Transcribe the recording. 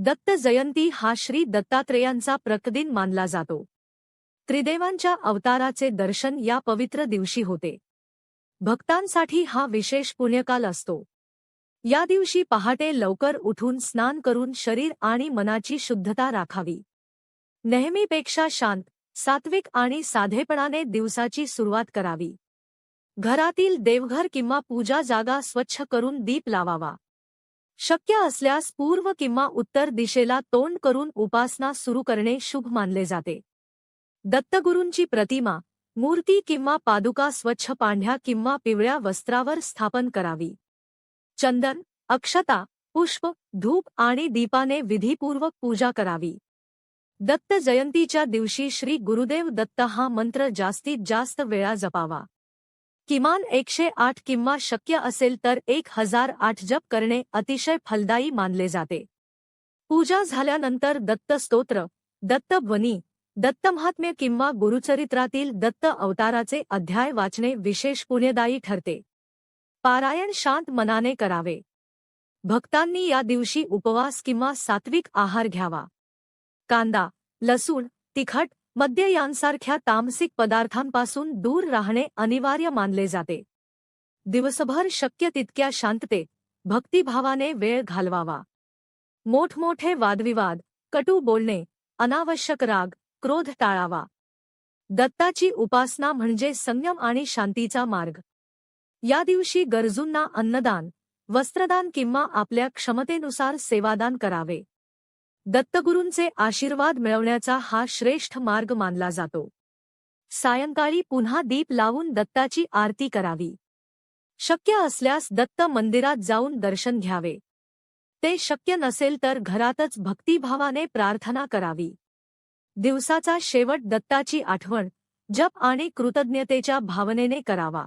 दत्त जयंती हा श्री दत्तात्रेयांचा प्रकदिन मानला जातो. त्रिदेवांच्या अवताराचे दर्शन या पवित्र दिवशी होते. भक्तांसाठी हा विशेष पुण्यकाल असतो. या दिवशी पहाटे लवकर उठून स्नान करून शरीर आणि मनाची शुद्धता राखावी. नेहमीपेक्षा शांत सात्विक आणि साधेपणाने दिवसाची सुरुवात करावी. घरातील देवघर किंवा पूजा जागा स्वच्छ करून दीप लावावा. शक्य असल्यास पूर्व किंवा उत्तर दिशेला तोंड करून उपासना सुरू करणे शुभ मानले जाते. दत्तगुरूंची प्रतिमा मूर्ती किंवा पादुका स्वच्छ पांढ्या किंवा पिवळ्या वस्त्रावर स्थापन करावी. चंदन अक्षता पुष्प धूप आणि दीपाने विधीपूर्वक पूजा करावी. दत्त जयंतीच्या दिवशी श्री गुरुदेव दत्त हा मंत्र जास्तीत जास्त वेळा जपावा. किमान एकशे आठ किंवा शक्य असेल तर एक हजार आठ जप करणे अतिशय फलदायी मानले जाते. पूजा झाल्यानंतर दत्त स्तोत्र दत्तध्वनी दत्तमहात्म्य किंवा गुरुचरित्रातील दत्त अवताराचे अध्याय वाचणे विशेष पुण्यदायी ठरते. पारायण शांत मनाने करावे. भक्तांनी या दिवशी उपवास किंवा सात्विक आहार घ्यावा. कांदा लसूण तिखट मद्य यांसारख्या तामसिक पदार्थांपासून दूर राहणे अनिवार्य मानले जाते. दिवसभर शक्य तितक्या शांततेत भक्तिभावाने वेळ घालवावा. मोठमोठे वादविवाद, कटू बोलणे, अनावश्यक राग, क्रोध टाळावा. दत्ताची उपासना म्हणजे संयम आणि शांतीचा मार्ग. या दिवशी गरजूंना अन्नदान, वस्त्रदान किंवा आपल्या क्षमतेनुसार सेवादान करावे. दत्तगुरूंचे आशीर्वाद मिळवण्याचा हा श्रेष्ठ मार्ग मानला जातो. सायंकाळी पुन्हा दीप लावून दत्ताची आरती करावी. शक्य असल्यास दत्त मंदिरात जाऊन दर्शन घ्यावे. ते शक्य नसेल तर घरातच भक्तिभावाने प्रार्थना करावी. दिवसाचा शेवट दत्ताची आठवण जप आणि कृतज्ञतेच्या भावनेने करावा.